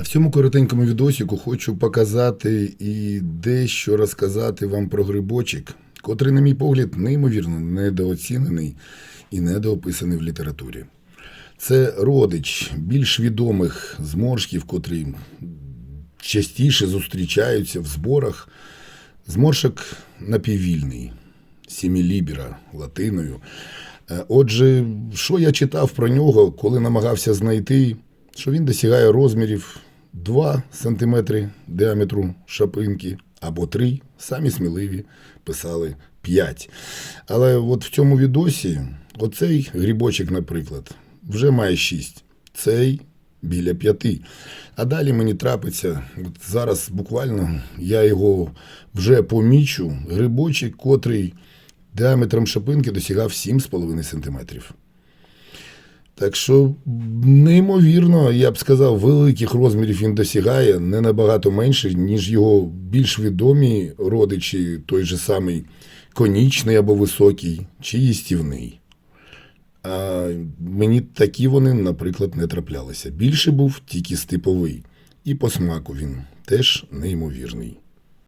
В цьому коротенькому відосіку хочу показати і дещо розказати вам про грибочок, котрий, на мій погляд, неймовірно недооцінений і недоописаний в літературі. Це родич більш відомих зморшків, котрі частіше зустрічаються в зборах. Зморшок напіввільний, сімілібіра латиною. Е, Отже, що я читав про нього, коли намагався знайти, що він досягає розмірів 2 см діаметру шапинки або 3, самі сміливі писали 5. Але от в цьому відосі оцей грибочок, наприклад, вже має 6. Цей біля 5. А далі мені трапиться, от зараз буквально я його вже помічу, грибочок, котрий діаметром шапинки досягав 7,5 см. Так що, неймовірно, я б сказав, великих розмірів він досягає не набагато менше, ніж його більш відомі родичі, той же самий конічний або високий, чи їстівний. А мені такі вони, наприклад, не траплялися. Більше був тільки степовий. І по смаку він теж неймовірний.